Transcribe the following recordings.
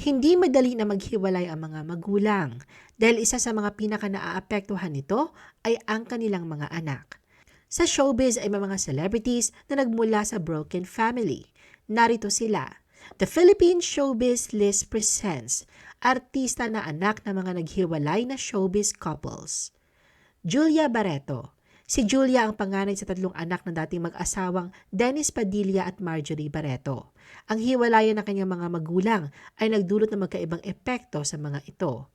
Hindi madali na maghiwalay ang mga magulang dahil isa sa mga pinaka naaapektuhan nito ay ang kanilang mga anak. Sa showbiz ay may mga celebrities na nagmula sa broken family. Narito sila. The Philippine Showbiz List presents artista na anak ng mga naghiwalay na showbiz couples. Julia Barreto. Si Julia ang panganay sa tatlong anak ng dating mag-asawang Dennis Padilla at Marjorie Barreto. Ang hiwalayan ng kanyang mga magulang ay nagdulot ng magkaibang epekto sa mga ito.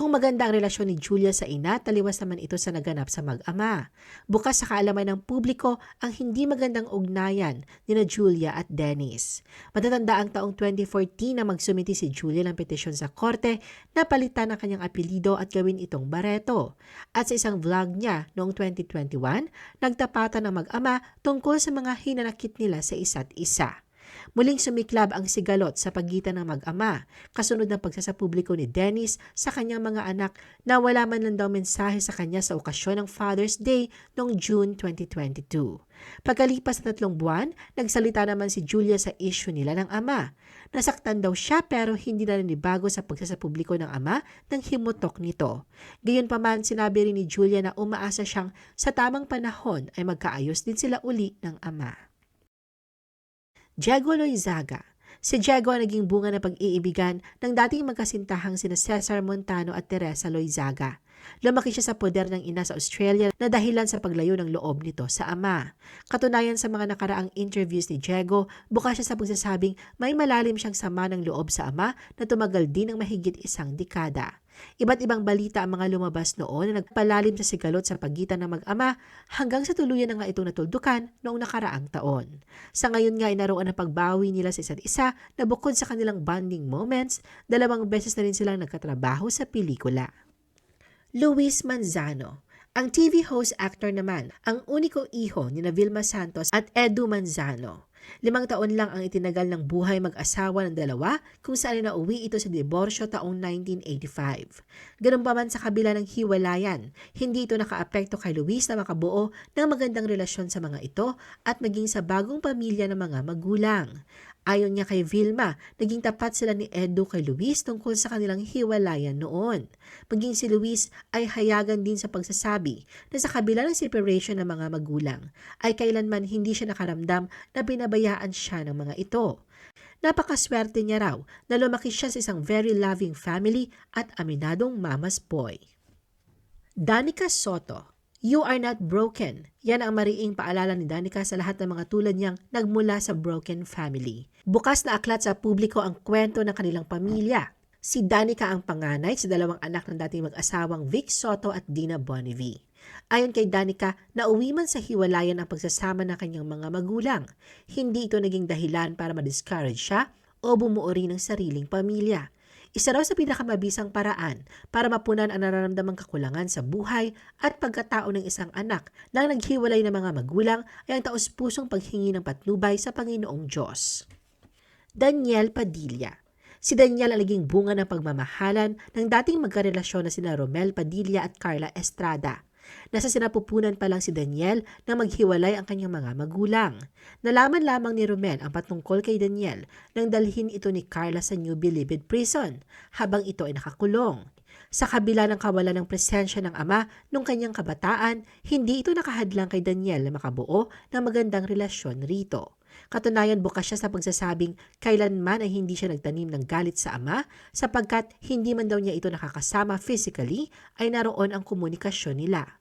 Kung maganda ang relasyon ni Julia sa ina, taliwas naman ito sa naganap sa mag-ama. Bukas sa kaalaman ng publiko ang hindi magandang ugnayan ni na Julia at Dennis. Matatanda ang taong 2014 na magsumiti si Julia ng petisyon sa korte na palitan ang kanyang apelido at gawin itong Barreto. At sa isang vlog niya noong 2021, nagtapatan ang mag-ama tungkol sa mga hinanakit nila sa isa't isa. Muling sumiklab ang sigalot sa pagitan ng mag-ama, kasunod ng pagsasapubliko ni Dennis sa kanyang mga anak na wala man lang daw mensahe sa kanya sa okasyon ng Father's Day noong June 2022. Pagkalipas ng tatlong buwan, nagsalita naman si Julia sa issue nila ng ama. Nasaktan daw siya pero hindi na nanibago sa pagsasapubliko ng ama ng himutok nito. Gayunpaman, sinabi rin ni Julia na umaasa siyang sa tamang panahon ay magkaayos din sila uli ng ama. Diego Loizaga. Si Diego ang naging bunga ng pag-iibigan ng dating magkasintahang sina Cesar Montano at Teresa Loizaga. Lumaki siya sa poder ng ina sa Australia na dahilan sa paglayo ng loob nito sa ama. Katunayan sa mga nakaraang interviews ni Diego, bukas siya sa pagsasabing may malalim siyang sama ng loob sa ama na tumagal din ng mahigit isang dekada. Iba't ibang balita ang mga lumabas noon na nagpalalim sa sigalot sa pagitan ng mag-ama hanggang sa tuluyan na nga itong natuldukan noong nakaraang taon. Sa ngayon nga ay naroon ang pagbawi nila sa isa't isa na bukod sa kanilang bonding moments, dalawang beses na rin silang nagkatrabaho sa pelikula. Luis Manzano ang TV host actor naman, ang uniko iho ni na Vilma Santos at Edu Manzano. Limang taon lang ang itinagal ng buhay mag-asawa ng dalawa kung saan nauwi ito sa diborsyo taong 1985. Ganun pa man sa kabila ng hiwalayan, hindi ito nakaapekto kay Luis na makabuo ng magandang relasyon sa mga ito at maging sa bagong pamilya ng mga magulang. Ayon niya kay Vilma, naging tapat sila ni Edo kay Luis tungkol sa kanilang hiwalayan noon. Maging si Luis ay hayagan din sa pagsasabi na sa kabila ng separation ng mga magulang, ay kailanman hindi siya nakaramdam na binabayaan siya ng mga ito. Napakaswerte niya raw na lumaki siya sa isang very loving family at aminadong mama's boy. Danica Soto You are not broken. Yan ang mariing paalala ni Danica sa lahat ng mga tulad niyang nagmula sa broken family. Bukas na aklat sa publiko ang kwento ng kanilang pamilya. Si Danica ang panganay sa dalawang anak ng dating mag-asawang Vic Soto at Dina Bonnevie. Ayon kay Danica, nauwi man sa hiwalayan ang pagsasama ng kanyang mga magulang. Hindi ito naging dahilan para ma-discourage siya o bumuo rin ng sariling pamilya. Isa raw sa pinakamabisang paraan para mapunan ang nararamdamang kakulangan sa buhay at pagkatao ng isang anak na naghiwalay ng mga magulang ay ang taos-pusong paghingi ng patnubay sa Panginoong Diyos. Daniel Padilla Si Daniel ang naging bunga ng pagmamahalan ng dating magkarelasyon na sina Romel Padilla at Carla Estrada. Nasa sinapupunan pa lang si Daniel na maghiwalay ang kanyang mga magulang. Nalaman lamang ni Romel ang patungkol kay Daniel nang dalhin ito ni Carla sa New Bilibid Prison habang ito ay nakakulong. Sa kabila ng kawalan ng presensya ng ama nung kanyang kabataan, hindi ito nakahadlang kay Daniel na makabuo ng magandang relasyon rito. Katunayan bukas siya sa pagsasabing kailanman ay hindi siya nagtanim ng galit sa ama sapagkat hindi man daw niya ito nakakasama physically ay naroon ang komunikasyon nila.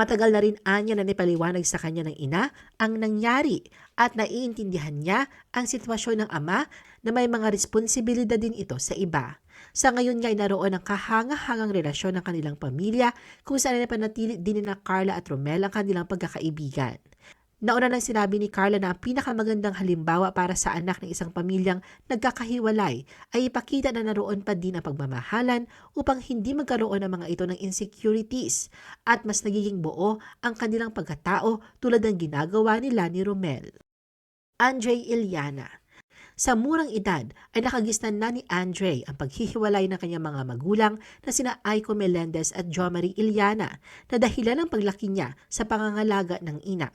Matagal na rin anya na nipaliwanag sa kanya ng ina ang nangyari at naiintindihan niya ang sitwasyon ng ama na may mga responsibilidad din ito sa iba. Sa ngayon nga ay naroon ang kahanga-hangang relasyon ng kanilang pamilya kung saan ay panatili din na Carla at Romel ang kanilang pagkakaibigan. Nauna nang sinabi ni Carla na ang pinakamagandang halimbawa para sa anak ng isang pamilyang nagkakahiwalay ay ipakita na naroon pa din ang pagmamahalan upang hindi magkaroon ng mga ito ng insecurities at mas nagiging buo ang kanilang pagkatao tulad ng ginagawa nila ni Romel. Andre Iliana sa murang edad ay nakagisnan na ni Andre ang paghihiwalay ng kanyang mga magulang na sina Aiko Melendez at Jo Marie Iliana na dahilan ng paglaki niya sa pangangalaga ng ina.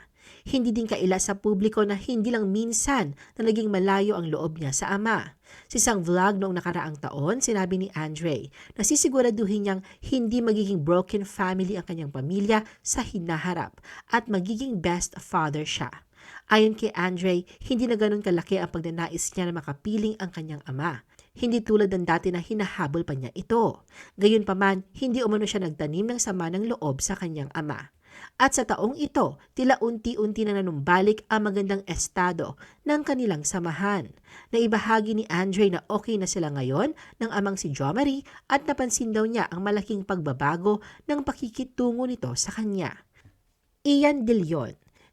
Hindi din kaila sa publiko na hindi lang minsan na naging malayo ang loob niya sa ama. Sa isang vlog noong nakaraang taon, sinabi ni Andre na sisiguraduhin niyang hindi magiging broken family ang kanyang pamilya sa hinaharap at magiging best father siya. Ayon kay Andre, hindi na ganun kalaki ang pagnanais niya na makapiling ang kanyang ama. Hindi tulad ng dati na hinahabol pa niya ito. Gayunpaman, hindi umano siya nagtanim ng sama ng loob sa kanyang ama. At sa taong ito, tila unti-unti na nanumbalik ang magandang estado ng kanilang samahan. Naibahagi ni Andre na okay na sila ngayon ng amang si Jo Marie at napansin daw niya ang malaking pagbabago ng pakikitungo nito sa kanya. Ian De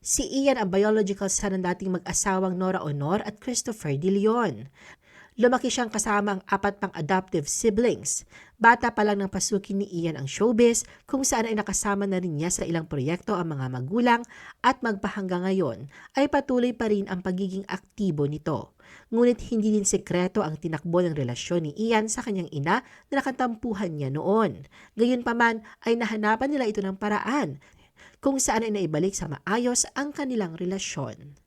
Si Ian ang biological son ng dating mag-asawang Nora Honor at Christopher De Leon. Lumaki siyang kasama ang apat pang adoptive siblings. Bata pa lang nang pasukin ni Ian ang showbiz kung saan ay nakasama na rin niya sa ilang proyekto ang mga magulang at magpahanggang ngayon ay patuloy pa rin ang pagiging aktibo nito. Ngunit hindi din sekreto ang tinakbo ng relasyon ni Ian sa kanyang ina na nakatampuhan niya noon. Gayunpaman ay nahanapan nila ito ng paraan kung saan ay naibalik sa maayos ang kanilang relasyon.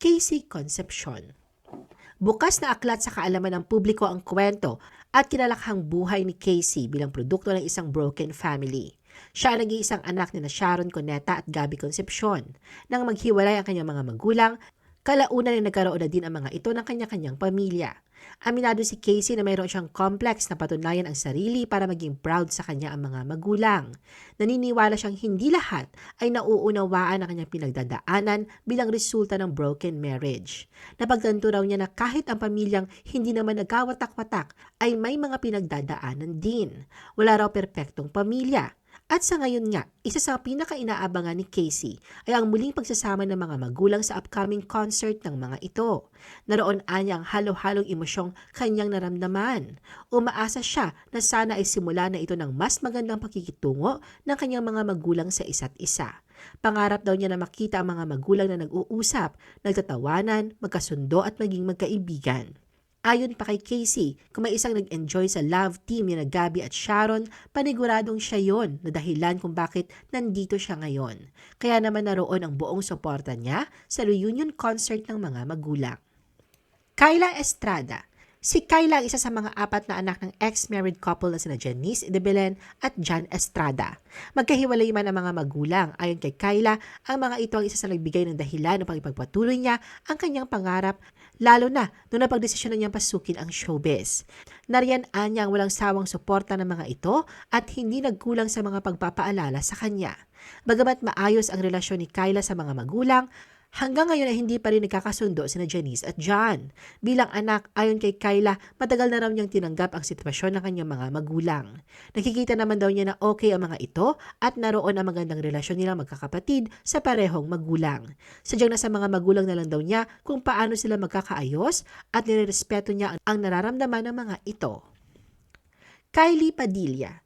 Casey Concepcion Bukas na aklat sa kaalaman ng publiko ang kwento at kinalakhang buhay ni Casey bilang produkto ng isang broken family. Siya ang nag-iisang anak ni na Sharon Coneta at Gabby Concepcion. Nang maghiwalay ang kanyang mga magulang, kalaunan ay nagkaroon na din ang mga ito ng kanya-kanyang pamilya. Aminado si Casey na mayroon siyang complex na patunayan ang sarili para maging proud sa kanya ang mga magulang. Naniniwala siyang hindi lahat ay nauunawaan ang kanyang pinagdadaanan bilang resulta ng broken marriage. Napagtanto raw niya na kahit ang pamilyang hindi naman nagawatak-watak ay may mga pinagdadaanan din. Wala raw perpektong pamilya. At sa ngayon nga, isa sa pinaka-inaabangan ni Casey ay ang muling pagsasama ng mga magulang sa upcoming concert ng mga ito. Naroon anya ang halo-halong emosyong kanyang naramdaman. Umaasa siya na sana ay simula na ito ng mas magandang pakikitungo ng kanyang mga magulang sa isa't isa. Pangarap daw niya na makita ang mga magulang na nag-uusap, nagtatawanan, magkasundo at maging magkaibigan. Ayon pa kay Casey, kung may isang nag-enjoy sa love team ni na Gabby at Sharon, paniguradong siya yon na dahilan kung bakit nandito siya ngayon. Kaya naman naroon ang buong suporta niya sa reunion concert ng mga magulang. Kyla Estrada Si Kyla ang isa sa mga apat na anak ng ex-married couple na sina Janice de Belen at John Estrada. Magkahiwalay man ang mga magulang. Ayon kay Kyla, ang mga ito ang isa sa nagbigay ng dahilan upang ipagpatuloy niya ang kanyang pangarap, lalo na nung napagdesisyon na niyang pasukin ang showbiz. Nariyan anya ang walang sawang suporta ng mga ito at hindi nagkulang sa mga pagpapaalala sa kanya. Bagamat maayos ang relasyon ni Kyla sa mga magulang, Hanggang ngayon ay hindi pa rin nagkakasundo sina Janice at John. Bilang anak, ayon kay Kyla, matagal na raw niyang tinanggap ang sitwasyon ng kanyang mga magulang. Nakikita naman daw niya na okay ang mga ito at naroon ang magandang relasyon nilang magkakapatid sa parehong magulang. Sadyang nasa mga magulang na lang daw niya kung paano sila magkakaayos at nirerespeto niya ang nararamdaman ng mga ito. Kylie Padilla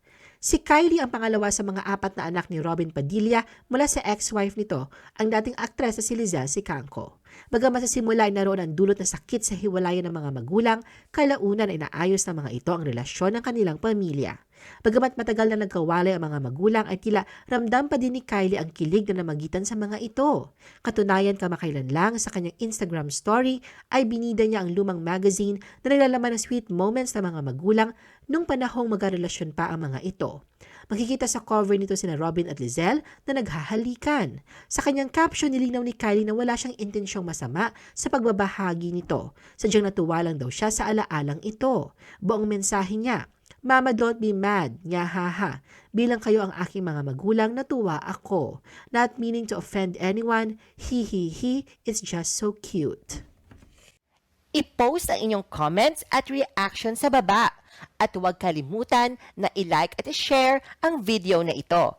Si Kylie ang pangalawa sa mga apat na anak ni Robin Padilla mula sa ex-wife nito, ang dating aktres na si Lizelle Sicanco. Bagamat sa simula ay naroon ang dulot na sakit sa hiwalayan ng mga magulang, kalaunan ay naayos ng mga ito ang relasyon ng kanilang pamilya. Bagamat matagal na nagkawalay ang mga magulang ay tila ramdam pa din ni Kylie ang kilig na namagitan sa mga ito. Katunayan kamakailan lang sa kanyang Instagram story ay binida niya ang lumang magazine na naglalaman ng sweet moments ng mga magulang nung panahong magkarelasyon pa ang mga ito. Makikita sa cover nito sina Robin at Lizelle na naghahalikan. Sa kanyang caption, nilinaw ni Kylie na wala siyang intensyong masama sa pagbabahagi nito. Sadyang natuwa lang daw siya sa alaalang ito. Buong mensahe niya, Mama, don't be mad. Nga haha. Bilang kayo ang aking mga magulang, natuwa ako. Not meaning to offend anyone. He, he, he. It's just so cute. I-post ang inyong comments at reaction sa baba. At huwag kalimutan na i-like at i-share ang video na ito.